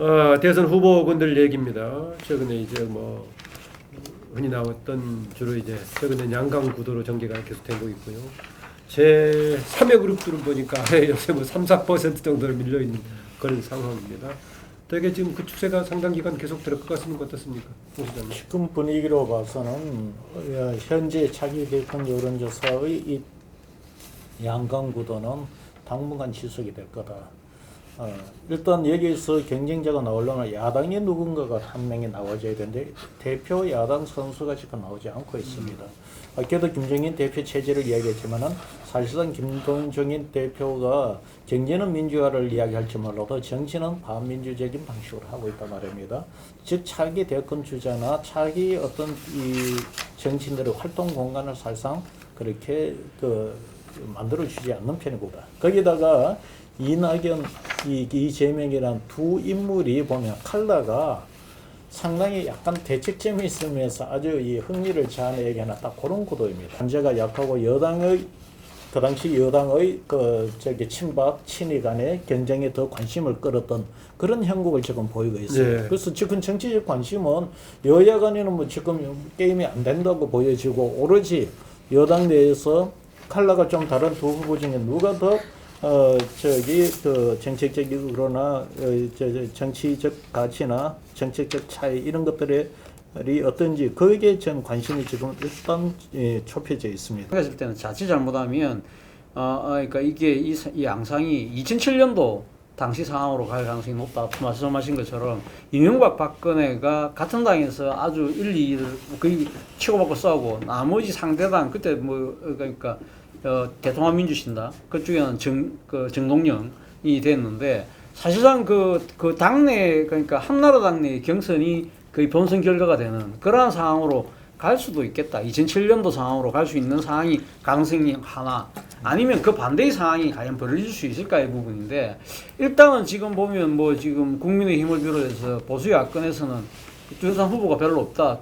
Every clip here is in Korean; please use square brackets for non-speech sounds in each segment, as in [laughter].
어, 대선 후보군들 얘기입니다. 최근에 이제 뭐 흔히 나왔던 주로 이제 최근에 양강 구도로 전개가 계속되고 있고요. 제 3의 그룹들은 보니까 [laughs] 요새 뭐 3, 4% 정도로 밀려 있는 그런 상황입니다. 되게 지금 그 추세가 상당 기간 계속 될 것 같습니까? 어떻습니까? 홍 시장님. 지금 분위기로 봐서는 어, 현재 차기 대권 여론조사의 이 양강 구도는 당분간 지속이 될 거다. 어, 일단 여기에서 경쟁자가 나오려면 야당의 누군가가 한 명이 나와줘야 되는데 대표 야당 선수가 지금 나오지 않고 있습니다. 아까도 김정인 대표 체제를 이야기했지만은 사실상 김동정인 대표가 경제는 민주화를 이야기할지 몰라도 정치는 반민주적인 방식으로 하고 있단 말입니다. 즉 차기 대권 주자나 차기 어떤 이 정치인들의 활동 공간을 사실상 그렇게 그 만들어 주지 않는 편이구나. 거기다가 이낙연, 이, 이재명이란 두 인물이 보면 칼라가 상당히 약간 대책점이 있으면서 아주 이 흥미를 자아내 얘기하나 딱 그런 구도입니다. 관제가 약하고 여당의 그 당시 여당의 그 저기 친박 친이 간의 경쟁에 더 관심을 끌었던 그런 형국을 지금 보이고 있어요. 네. 그래서 지금 정치적 관심은 여야 간에는 뭐 지금 게임이 안 된다고 보여지고 오로지 여당 내에서 칼라가 좀 다른 두 후보 중에 누가 더 어, 저기, 그, 정책적으로나, 어, 저, 저, 정치적 가치나, 정책적 차이, 이런 것들이 어떤지, 거기에 전 관심이 지금 일단, 예, 좁혀져 있습니다. 했을 때는 자칫 잘못하면 어, 어 그러니까 이게 이, 사- 이 양상이 2007년도 당시 상황으로 갈 가능성이 높다 말씀하신 것처럼 이명박 박근혜가 같은 당에서 아주 1, 2를 거의 치고받고 싸우고 나머지 상대당 그때 뭐 그러니까 어, 대통합 민주신다 그쪽에는 정, 그 정동영이 됐는데 사실상 그, 그 당내 그러니까 한나라당 내 경선이 거의 본선 결과가 되는 그러한 상황으로 갈 수도 있겠다. 2007년도 상황으로 갈 수 있는 상황이 가능성이 하나 아니면 그 반대의 상황이 과연 벌어질 수 있을까의 부분인데 일단은 지금 보면 뭐 지금 국민의힘을 비롯해서 보수 야권에서는 두산 후보가 별로 없다.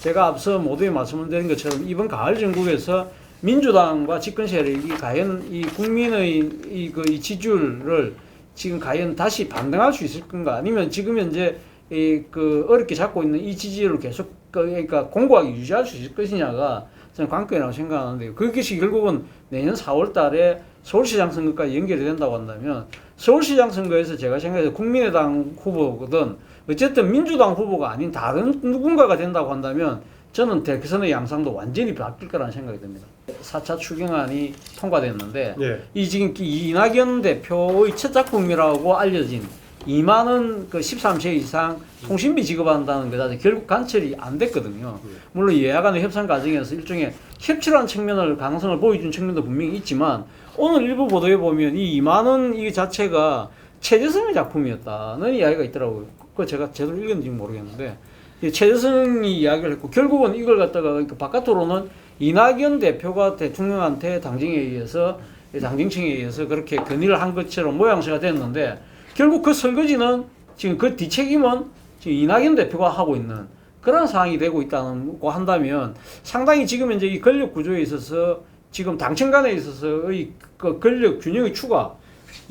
제가 앞서 모두에 말씀을 드린 것처럼 이번 가을 정국에서 민주당과 집권 세력이 과연 이 국민의 이그 이 지지율을 지금 과연 다시 반등할 수 있을 건가 아니면 지금 현재 이 그 어렵게 잡고 있는 이 지지율을 계속 그 그러니까 공고하게 유지할 수 있을 것이냐가 저는 관건이라고 생각하는데요. 그것이 결국은 내년 4월 달에 서울시장 선거까지 연결이 된다고 한다면 서울시장 선거에서 제가 생각해서 국민의당 후보거든 어쨌든 민주당 후보가 아닌 다른 누군가가 된다고 한다면 저는 대선의 양상도 완전히 바뀔 거라는 생각이 듭니다. 4차 추경안이 통과됐는데 네. 이 지금 이 이낙연 대표의 첫 작품이라고 알려진 2만 원그 13세 이상 통신비 지급한다는 것이 결국 관철이 안 됐거든요. 물론 예약 간의 협상 과정에서 일종의 협치라는 측면을 가능성을 보여준 측면도 분명히 있지만 오늘 일부 보도에 보면 이 2만 원 이 자체가 최재성의 작품이었다는 이야기가 있더라고요. 그거 제가 제대로 읽었는지 모르겠는데 이 최재성이 이야기를 했고 결국은 이걸 갖다가 그러니까 바깥으로는 이낙연 대표가 대통령한테 당정에 의해서 당정청에 의해서 그렇게 건의를 한 것처럼 모양새가 됐는데 결국 그 설거지는 지금 그 뒤책임은 지금 이낙연 대표가 하고 있는 그런 상황이 되고 있다는 거 한다면 상당히 지금 현재 이 권력 구조에 있어서 지금 당청 간에 있어서의 그 권력 균형의 추가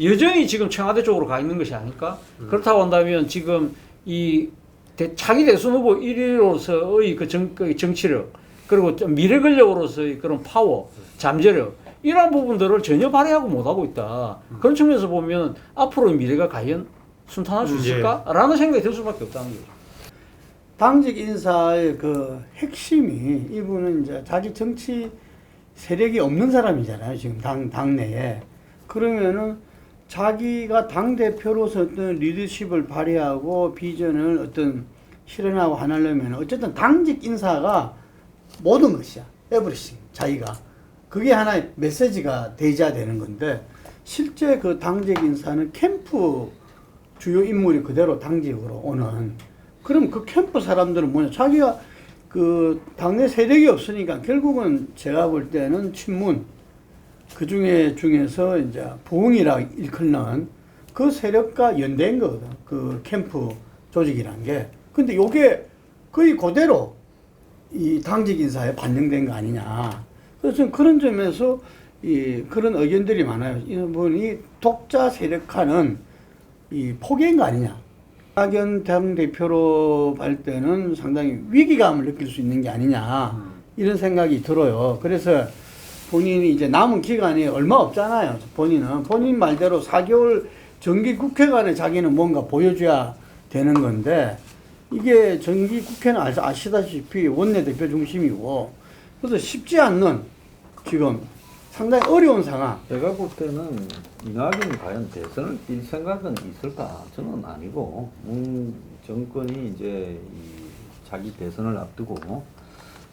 여전히 지금 청와대 쪽으로 가 있는 것이 아닐까? 그렇다고 한다면 지금 이 대, 차기 대선 후보 1위로서의 그 정, 그 정치력 그리고 좀 미래 권력으로서의 그런 파워, 잠재력 이러한 부분들을 전혀 발휘하고 못하고 있다. 그런 측면에서 보면 앞으로의 미래가 과연 순탄할 수 음, 예. 있을까?라는 생각이 들 수밖에 없다는 거죠. 당직 인사의 그 핵심이 이분은 이제 자기 정치 세력이 없는 사람이잖아요. 지금 당 당내에 그러면은 자기가 당 대표로서 어떤 리더십을 발휘하고 비전을 어떤 실현하고 하려면 어쨌든 당직 인사가 모든 것이야. 에브리싱 자기가. 그게 하나의 메시지가 되자 되는 건데 실제 그 당직 인사는 캠프 주요 인물이 그대로 당직으로 오는. 그럼 그 캠프 사람들은 뭐냐? 자기가 그 당내 세력이 없으니까 결국은 제가 볼 때는 친문 그 중에 중에서 이제 부흥이라 일컫는 그 세력과 연대인 거거든. 그 캠프 조직이란 게. 근데 요게 거의 그대로 이 당직 인사에 반영된 거 아니냐. 그래서 저는 그런 점에서 이 그런 의견들이 많아요. 이분이 독자 세력화는 이 포기한 거 아니냐. 박연 당 대표로 할 때는 상당히 위기감을 느낄 수 있는 게 아니냐. 이런 생각이 들어요. 그래서 본인이 이제 남은 기간이 얼마 없잖아요. 본인은 본인 말대로 4개월 정기 국회간에 자기는 뭔가 보여줘야 되는 건데 이게 정기 국회는 아- 아시다시피 원내대표 중심이고 그래서 쉽지 않는 지금 상당히 어려운 상황. 제가 볼 때는 이낙연이 과연 대선을 뛸 생각은 있을까? 저는 아니고 문 정권이 이제 이 자기 대선을 앞두고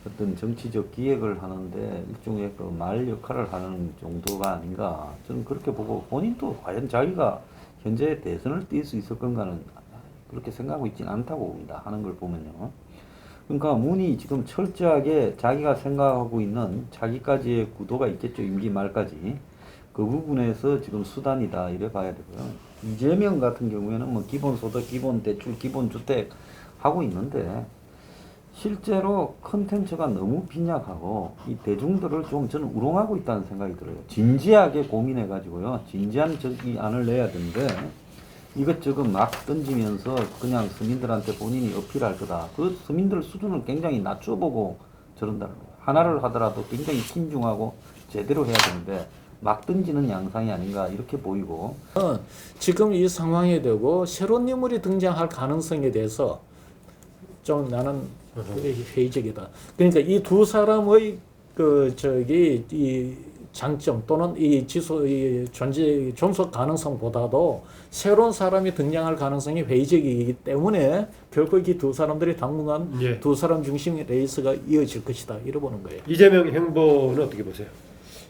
어떤 정치적 기획을 하는데 일종의 그 말 역할을 하는 정도가 아닌가 저는 그렇게 보고 본인도 과연 자기가 현재 대선을 뛸 수 있을 건가는 그렇게 생각하고 있지는 않다고 봅니다. 하는 걸 보면요. 그러니까 문이 지금 철저하게 자기가 생각하고 있는 자기까지의 구도가 있겠죠. 임기 말까지. 그 부분에서 지금 수단이다. 이래 봐야 되고요. 이재명 같은 경우에는 뭐 기본소득, 기본대출, 기본주택 하고 있는데 실제로 컨텐츠가 너무 빈약하고 이 대중들을 좀 저는 우롱하고 있다는 생각이 들어요. 진지하게 고민해 가지고요. 진지한 저기 안을 내야 되는데 이것저것 막 던지면서 그냥 서민들한테 본인이 어필할 거다. 그 서민들 수준을 굉장히 낮춰보고 저런다는 거예요. 하나를 하더라도 굉장히 신중하고 제대로 해야 되는데 막 던지는 양상이 아닌가 이렇게 보이고 어, 지금 이 상황에 되고 새로운 인물이 등장할 가능성에 대해서 좀 나는 회의적이다. 그러니까 이 두 사람의 그 저기 이 장점 또는 이 지소 이 존재 존속 가능성보다도 새로운 사람이 등장할 가능성이 회의적이기 때문에 결국 이 두 사람들이 당분간 예. 두 사람 중심의 레이스가 이어질 것이다. 이래 보는 거예요. 이재명 행보는 어떻게 보세요?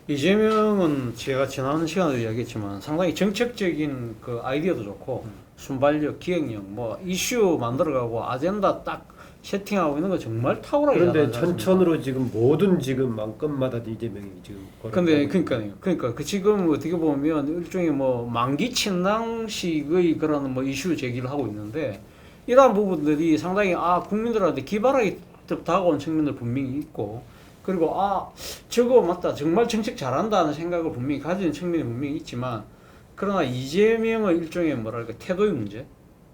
이재명은 제가 지난 시간에도 이야기했지만 상당히 정책적인 그 아이디어도 좋고 순발력, 기획력, 뭐 이슈 만들어가고 아젠다 딱 세팅하고 있는 거 정말 탁월하게 그런데? 천천으로 지금 모든 지금 만건마다 이재명이 지금 근데 그러니까요. 그러니까 그 지금 어떻게 보면 일종의 뭐 만기 친당식의 그런 뭐 이슈 제기를 하고 있는데 이러한 부분들이 상당히 아 국민들한테 기발하게 다가온 측면들 분명히 있고 그리고 아 저거 맞다 정말 정책 잘한다는 생각을 분명히 가지는 측면이 분명히 있지만 그러나 이재명의 일종의 뭐랄까 태도의 문제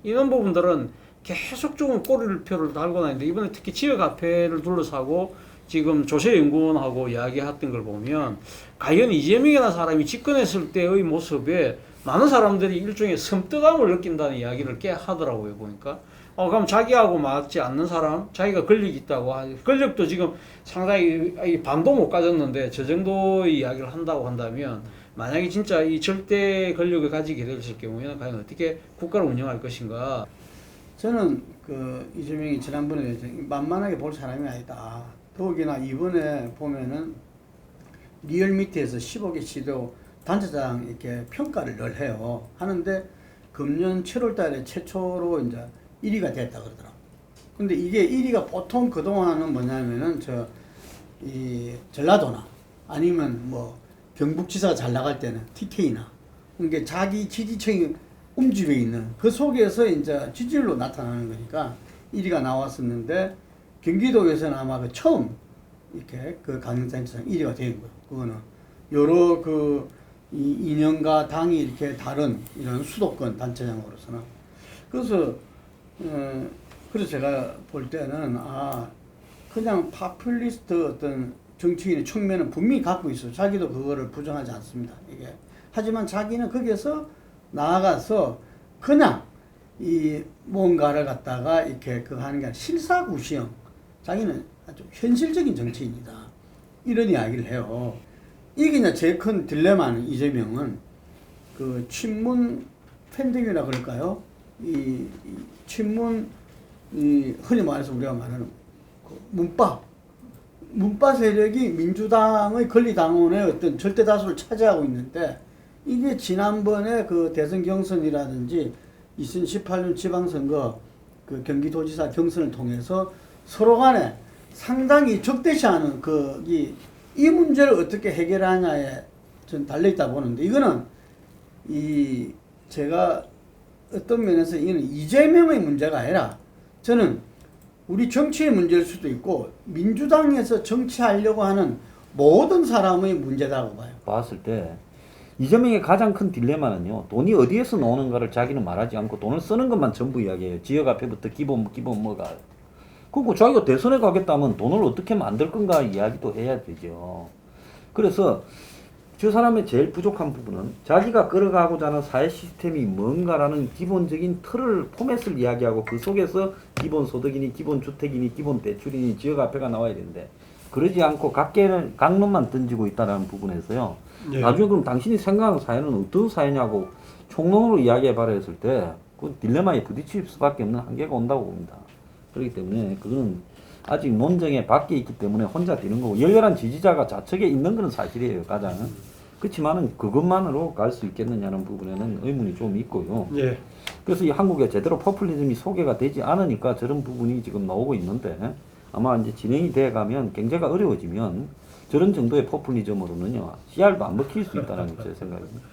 이런 부분들은 계속 조금 꼬리표를 달고 다니는데 이번에 특히 지역 화폐를 둘러싸고 지금 조세 연구원하고 이야기했던 걸 보면 과연 이재명이라는 사람이 집권했을 때의 모습에 많은 사람들이 일종의 섬뜩함을 느낀다는 이야기를 꽤 하더라고요 보니까. 어 그럼 자기하고 맞지 않는 사람 자기가 권력이 있다고 하- 권력도 지금 상당히 이 반도 못 가졌는데 저 정도의 이야기를 한다고 한다면 만약에 진짜 이 절대 권력을 가지게 됐을 경우에는 과연 어떻게 국가를 운영할 것인가 저는 그 이재명이 지난번에 만만하게 볼 사람이 아니다. 더욱이나 이번에 보면은 리얼미티에서 15개 시도 단체장 이렇게 평가를 늘 해요. 하는데 금년 7월 달에 최초로 이제 1위가 됐다 그러더라고. 근데 이게 1위가 보통 그동안은 뭐냐면은 저 이 전라도나 아니면 뭐 경북지사가 잘 나갈 때는 TK나 그러니까 자기 지지층이 움집에 있는 그 속에서 이제 지지율로 나타나는 거니까 1위가 나왔었는데 경기도에서는 아마 그 처음 이렇게 그 강릉단체장 1위가 된 거예요. 그거는 여러 그이 인연과 당이 이렇게 다른 이런 수도권 단체장으로서는 그래서 어, 그래서 제가 볼 때는 아 그냥 파퓰리스트 어떤 정치인의 측면은 분명히 갖고 있어요. 자기도 그거를 부정하지 않습니다. 이게 하지만 자기는 거기에서 나아가서 그냥 이 뭔가를 갖다가 이렇게 그 하는 게 아니라 실사구시형 자기는 아주 현실적인 정치인이다 이런 이야기를 해요. 이게 이제 제일 큰 딜레마는 이재명은 그 친문 팬덤이라 그럴까요? 이, 이 친문 이 흔히 말해서 우리가 말하는 그 문파 문파 세력이 민주당의 권리당원의 어떤 절대 다수를 차지하고 있는데 이게 지난번에 그 대선 경선이라든지 2018년 지방선거 그 경기도지사 경선을 통해서 서로 간에 상당히 적대시하는 그이 이 문제를 어떻게 해결하냐에 전 달려 있다 보는데 이거는 이 제가 어떤 면에서 이는 이재명의 문제가 아니라 저는 우리 정치의 문제일 수도 있고 민주당에서 정치하려고 하는 모든 사람의 문제다고 봐요. 봤을 때 이재명의 가장 큰 딜레마는요. 돈이 어디에서 나오는가를 자기는 말하지 않고 돈을 쓰는 것만 전부 이야기해요. 지역 앞에부터 기본 기본 뭐가. 그리고 자기가 대선에 가겠다면 돈을 어떻게 만들 건가 이야기도 해야 되죠. 그래서 저 사람의 제일 부족한 부분은 자기가 끌어가고자 하는 사회 시스템이 뭔가라는 기본적인 틀을 포맷을 이야기하고 그 속에서 기본 소득이니 기본 주택이니 기본 대출이니 지역 앞에가 나와야 되는데 그러지 않고 각계를 강론만 던지고 있다는 부분에서요. 예. 나중에 그럼 당신이 생각하는 사회는 어떤 사회냐고 총론으로 이야기해 봐라 했을 때 그 딜레마에 부딪힐 수밖에 없는 한계가 온다고 봅니다. 그렇기 때문에 그거는 아직 논쟁에 밖에 있기 때문에 혼자 되는 거고 열렬한 지지자가 좌측에 있는 것은 사실이에요 가장 그렇지만은 그것만으로 갈 수 있겠느냐는 부분에는 의문이 좀 있고요. 예. 그래서 이 한국에 제대로 포퓰리즘이 소개가 되지 않으니까 저런 부분이 지금 나오고 있는데 아마 이제 진행이 돼 가면 경제가 어려워지면 저런 정도의 포퓰리즘으로는요 씨알도 안 먹힐 수 있다는 제 생각입니다.